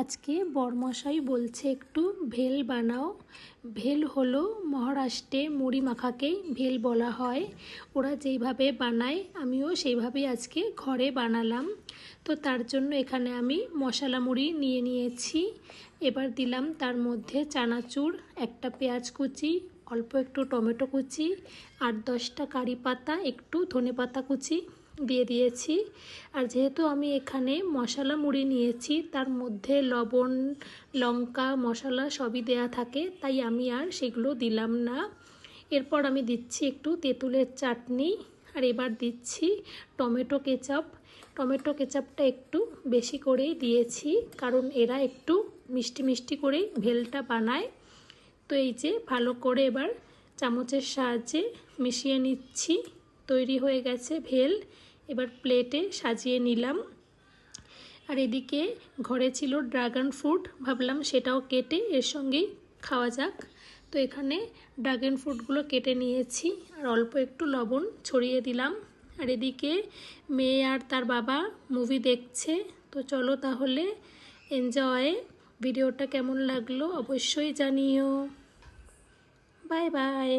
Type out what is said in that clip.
আজকে বরমশাই বলছে একটু ভেল বানাও। ভেল হলো মহারাষ্ট্রে মুড়ি মাখাকেই ভেল বলা হয়। ওরা যেইভাবে বানায়, আমিও সেইভাবেই আজকে ঘরে বানালাম। তো তার জন্য এখানে আমি মশলা মুড়ি নিয়ে নিয়েছি। এবার দিলাম তার মধ্যে চানাচুর, একটা পেঁয়াজ কুচি, অল্প একটু টমেটো কুচি আট দশটা কারি পাতা, একটু ধনে পাতা কুচি। দিয়ে দিয়েছি। আর যেহেতু আমি এখানে মশলা মুড়ি নিয়েছি, তার মধ্যে লবণ, লঙ্কা, মশলা সবই দেয়া থাকে, তাই আমি আর সেগুলো দিলাম না। এরপর আমি দিচ্ছি একটু তেঁতুলের চাটনি, আর এবার দিচ্ছি টমেটো কেচাপ। টমেটো কেচাপটা একটু বেশি করেই দিয়েছি, কারণ এরা একটু মিষ্টি মিষ্টি করেই ভেলটা বানায়। তো এই যে ভালো করে এবার চামচের সাহায্যে মিশিয়ে নিচ্ছি। তৈরি হয়ে গেছে ভেল। এবার প্লেটে সাজিয়ে নিলাম। আর এদিকে ঘরে ছিল ড্রাগন ফ্রুট। ভাবলাম সেটাও কেটে এর সঙ্গেই খাওয়া যাক। তো এখানে ড্রাগন ফ্রুটগুলো কেটে নিয়েছি। আর অল্প একটু লবণ ছড়িয়ে দিলাম। আর এদিকে মেয়ে আর তার বাবা মুভি দেখছে। তো চলো তাহলে এনজয় ভিডিওটা কেমন লাগল অবশ্যই জানিও। Bye bye.